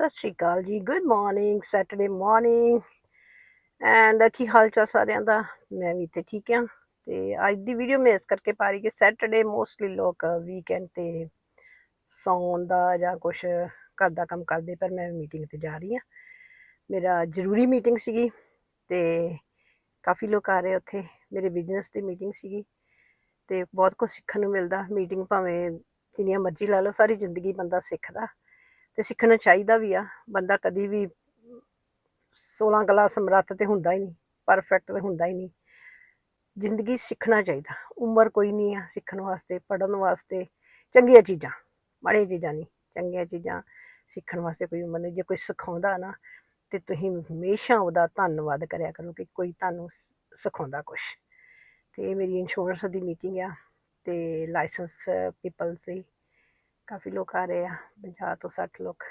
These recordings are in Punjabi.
ਸਤਿ ਸ਼੍ਰੀ ਅਕਾਲ ਜੀ। Good morning Saturday morning and ਕੀ ਹਾਲ ਚਾਲ ਸਾਰਿਆਂ ਦਾ? ਮੈਂ ਵੀ ਤੇ ਠੀਕ ਹਾਂ। ਤੇ ਅੱਜ ਦੀ ਵੀਡੀਓ ਮੈਂ ਇਸ ਕਰਕੇ ਪਾ ਰਹੀ ਕਿ ਸੈਟਰਡੇ ਮੋਸਟਲੀ ਲੋਕ ਵੀਕਐਂਡ ਤੇ ਸੌਣ ਦਾ ਜਾਂ ਕੁਝ ਘਰ ਦਾ ਕੰਮ ਕਰਦੇ, ਪਰ ਮੈਂ ਮੀਟਿੰਗ ਤੇ ਜਾ ਰਹੀ ਹਾਂ। ਮੇਰਾ ਜ਼ਰੂਰੀ ਮੀਟਿੰਗ ਸੀਗੀ ਤੇ ਕਾਫੀ ਲੋਕ ਆ ਰਹੇ ਉੱਥੇ। ਮੇਰੇ ਬਿਜ਼ਨਸ ਦੀ ਮੀਟਿੰਗ ਸੀਗੀ ਤੇ ਬਹੁਤ ਕੁਝ ਸਿੱਖਣ ਨੂੰ ਮਿਲਦਾ। ਮੀਟਿੰਗ ਭਾਵੇਂ ਜਿੰਨੀਆਂ ਮਰਜ਼ੀ ਲਾ ਲਓ, ਸਾਰੀ ਜ਼ਿੰਦਗੀ ਬੰਦਾ ਸਿੱਖਦਾ। ਤੇ ਸਿੱਖਣਾ ਚਾਹੀਦਾ ਵੀ ਆ। ਬੰਦਾ ਕਦੀ ਵੀ 16 ਕਲਾ ਸਮਰੱਥ ਤੇ ਹੁੰਦਾ ਹੀ ਨਹੀਂ ਪਰਫੈਕਟ ਤੇ ਹੁੰਦਾ ਹੀ ਨਹੀਂ। ਜ਼ਿੰਦਗੀ ਸਿੱਖਣਾ ਚਾਹੀਦਾ। ਉਮਰ ਕੋਈ ਨਹੀਂ ਆ ਸਿੱਖਣ ਵਾਸਤੇ ਪੜਨ ਵਾਸਤੇ। ਚੰਗੀਆਂ ਚੀਜ਼ਾਂ, ਮਾੜੀਆਂ ਚੀਜ਼ਾਂ ਨਹੀਂ, ਚੰਗੀਆਂ ਚੀਜ਼ਾਂ ਸਿੱਖਣ ਵਾਸਤੇ ਕੋਈ ਉਮਰ ਨਹੀਂ। ਜੇ ਕੋਈ ਸਿਖਾਉਂਦਾ ਨਾ, ਤੇ ਤੁਸੀਂ ਹਮੇਸ਼ਾ ਉਹਦਾ ਧੰਨਵਾਦ ਕਰਿਆ ਕਰੋ ਕਿ ਕੋਈ ਤੁਹਾਨੂੰ ਸਿਖਾਉਂਦਾ ਕੁਛ। ਤੇ ਮੇਰੀ ਇੰਸ਼ੋਰੈਂਸ ਦੀ ਮੀਟਿੰਗ ਆ, ਤੇ ਲਾਇਸੈਂਸ ਪੀਪਲਸ ਦੀ। ਕਾਫੀ ਲੋਕ ਆ ਰਹੇ ਆ 50 ਤੋਂ 60 ਲੋਕ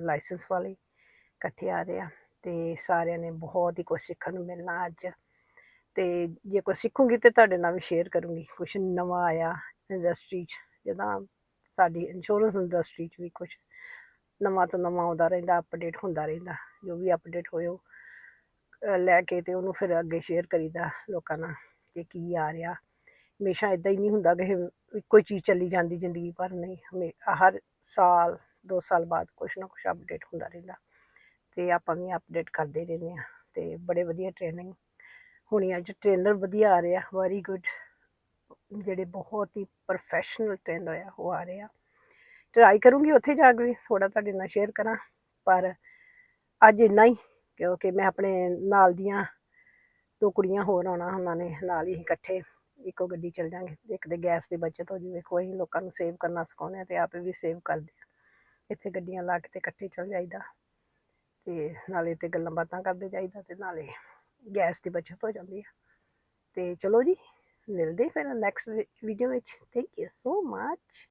ਲਾਇਸੈਂਸ ਵਾਲੇ ਇਕੱਠੇ ਆ ਰਹੇ ਆ, ਤੇ ਸਾਰਿਆਂ ਨੇ ਬਹੁਤ ਹੀ ਕੁਝ ਸਿੱਖਣ ਨੂੰ ਮਿਲਣਾ ਅੱਜ। ਤੇ ਜੇ ਕੁਝ ਸਿੱਖੂਗੀ ਤੇ ਤੁਹਾਡੇ ਨਾਲ ਵੀ ਸ਼ੇਅਰ ਕਰੂੰਗੀ ਕੁਝ ਨਵਾਂ ਆਇਆ ਇੰਡਸਟਰੀ 'ਚ, ਜਿੱਦਾਂ ਸਾਡੀ ਇੰਸ਼ੋਰੈਂਸ ਇੰਡਸਟਰੀ 'ਚ ਵੀ ਕੁਝ ਨਵਾਂ ਤੋਂ ਨਵਾਂ ਆਉਂਦਾ ਰਹਿੰਦਾ ਅਪਡੇਟ ਹੁੰਦਾ ਰਹਿੰਦਾ, ਜੋ ਵੀ ਅਪਡੇਟ ਹੋਇਓ ਅਹ, ਲੈ ਕੇ ਤੇ ਉਹਨੂੰ ਫਿਰ ਅੱਗੇ ਸ਼ੇਅਰ ਕਰੀਦਾ ਲੋਕਾਂ ਨਾਲ ਕਿ ਕੀ ਆ ਰਿਹਾ। ਹਮੇਸ਼ਾ ਇਦਾਂ ਹੀ ਨਹੀਂ ਹੁੰਦਾ ਕਿ ਇੱਕੋ ਹੀ ਚੀਜ਼ ਚੱਲੀ ਜਾਂਦੀ ਜ਼ਿੰਦਗੀ ਭਰ, ਨਹੀਂ, ਹਮੇ ਹਰ ਸਾਲ, ਦੋ ਸਾਲ ਬਾਅਦ ਕੁਛ ਨਾ ਕੁਛ ਅਪਡੇਟ ਹੁੰਦਾ ਰਹਿੰਦਾ ਤੇ ਆਪਾਂ ਵੀ ਅਪਡੇਟ ਕਰਦੇ ਰਹਿੰਦੇ ਆ ਤੇ ਬੜੇ ਵਧੀਆ ਟ੍ਰੇਨਿੰਗ ਹੁਣੀ ਅੱਜ ਟ੍ਰੇਨਰ ਵਧੀਆ ਆ ਰਿਹਾ ਵੈਰੀ ਗੁੱਡ ਜਿਹੜੇ ਬਹੁਤ ਹੀ ਪ੍ਰੋਫੈਸ਼ਨਲ ਟ੍ਰੇਨਰ ਆ, ਉਹ ਆ ਰਹੇ ਆ। ਟਰਾਈ ਕਰੂੰਗੀ ਉੱਥੇ ਜਾ ਕੇ ਵੀ ਥੋੜਾ ਤੁਹਾਡੇ ਨਾਲ ਸ਼ੇਅਰ ਕਰਾਂ, ਪਰ ਅੱਜ ਇੰਨਾ ਹੀ, ਕਿਉਂਕਿ ਮੈਂ ਆਪਣੇ ਨਾਲ ਦੀਆਂ ਦੋ ਕੁੜੀਆਂ ਹੋਰ ਆਉਣਾ, ਉਹਨਾਂ ਨੇ ਨਾਲ ਹੀ ਇਕੱਠੇ ਇੱਕੋ ਗੱਡੀ ਚੱਲ ਜਾਾਂਗੇ ਇੱਕ ਤੇ ਗੈਸ ਦੀ ਬਚਤ ਹੋ ਜਾਵੇ ਅਸੀਂ ਲੋਕਾਂ ਨੂੰ ਸੇਵ ਕਰਨਾ ਸਿਖਾਉਂਦੇ ਆ ਤੇ ਆਪੇ ਵੀ ਸੇਵ ਕਰਦੇ ਆ। ਇੱਥੇ ਗੱਡੀਆਂ ਲਾ ਕੇ ਤੇ ਇਕੱਠੇ ਚੱਲ ਜਾਈਦਾ ਤੇ ਨਾਲੇ ਤੇ ਗੱਲਾਂ ਬਾਤਾਂ ਕਰਦੇ ਜਾਈਦਾ ਤੇ ਨਾਲੇ ਗੈਸ ਦੀ ਬਚਤ ਹੋ ਜਾਂਦੀ ਆ। ਤੇ ਚਲੋ ਜੀ, ਮਿਲਦੇ ਫਿਰ ਨੈਕਸਟ ਵੀਡੀਓ ਵਿੱਚ। Thank you so much